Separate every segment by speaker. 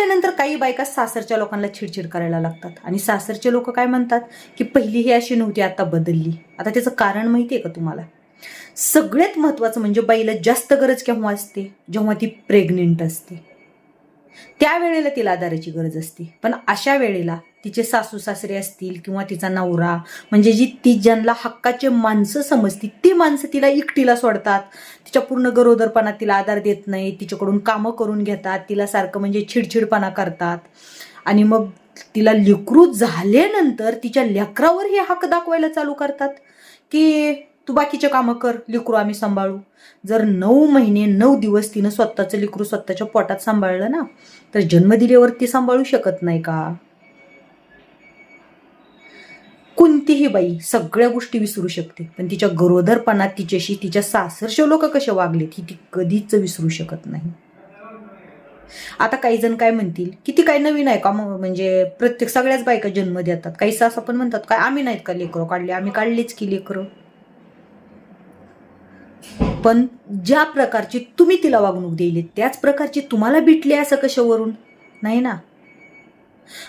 Speaker 1: आल्यानंतर काही बायका सासरच्या लोकांना चिडचिड करायला लागतात. आणि सासरचे लोक काय म्हणतात की पहिली ही अशी नव्हती आता बदलली. आता त्याचं कारण माहिती आहे का तुम्हाला? सगळ्यात महत्त्वाचं म्हणजे बाईला जास्त गरज केव्हा असते? जेव्हा ती प्रेग्नेंट असते. त्यावेळेला तिला आधाराची गरज असते. पण अशा वेळेला तिचे सासू सासरे असतील किंवा तिचा नवरा म्हणजे जी ती ज्यांना हक्काचे माणसं समजती ती माणसं तिला एकटीला सोडतात. तिच्या पूर्ण गरोदरपणात तिला आधार देत नाही तिच्याकडून कामं करून घेतात तिला सारखं म्हणजे चिडचिडपणा करतात. आणि मग तिला लेकरू झाल्यानंतर तिच्या लेकरावर हे हक्क दाखवायला चालू करतात की तू बाकीचे कामं कर लिकरू आम्ही सांभाळू. जर नऊ महिने नऊ दिवस तिनं स्वतःचं लिकरू स्वतःच्या पोटात सांभाळलं ना तर जन्म दिल्यावर ती सांभाळू शकत नाही का? कोणतीही बाई सगळ्या गोष्टी विसरू शकते. पण तिच्या गरोदरपणात तिच्याशी तिच्या सासरचे लोक कसे वागलेत ही ती कधीच विसरू शकत नाही. आता काही जण काय म्हणतील किती काही नवीन आहे का? मग म्हणजे प्रत्येक सगळ्याच बायका जन्म देतात. काही सास पण म्हणतात काय आम्ही नाहीत का लेकरं काढले? आम्ही काढलीच की लेकरं. पण ज्या प्रकारची तुम्ही तिला वागणूक दिली त्याच प्रकारची तुम्हाला भेटली असं कशावरून? नाही ना?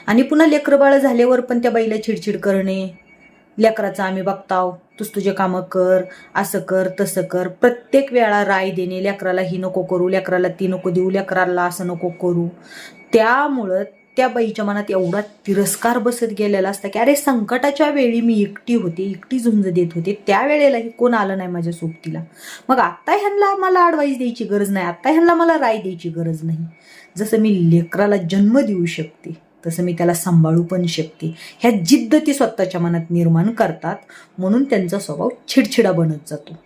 Speaker 1: आणि पुन्हा लेकरं बाळ झाल्यावर पण त्या बाईला चिडचिड करणे. लेकराचं आम्ही बघताव तूच तुझे कामं कर असं कर तसं कर. प्रत्येक वेळा राय देणे लेकराला ही नको करू लेकराला ती नको देऊ लेकराला असं नको करू. त्यामुळं त्या बाईच्या मनात एवढा तिरस्कार बसत गेलेला असता की अरे संकटाच्या वेळी मी एकटी होते एकटी झुंज देत होते. त्यावेळेलाही कोण आलं नाही माझ्या सोबतीला. मग आत्ता ह्यांना मला ॲडवाईस द्यायची गरज नाही. आत्ता ह्यांना मला राय द्यायची गरज नाही. जसं मी लेकराला जन्म देऊ शकते. तसं मी त्याला सांभाळू पण शकते. ह्या जिद्द ती स्वतःच्या मनात निर्माण करतात म्हणून त्यांचा स्वभाव छिडछिडा बनत जातो.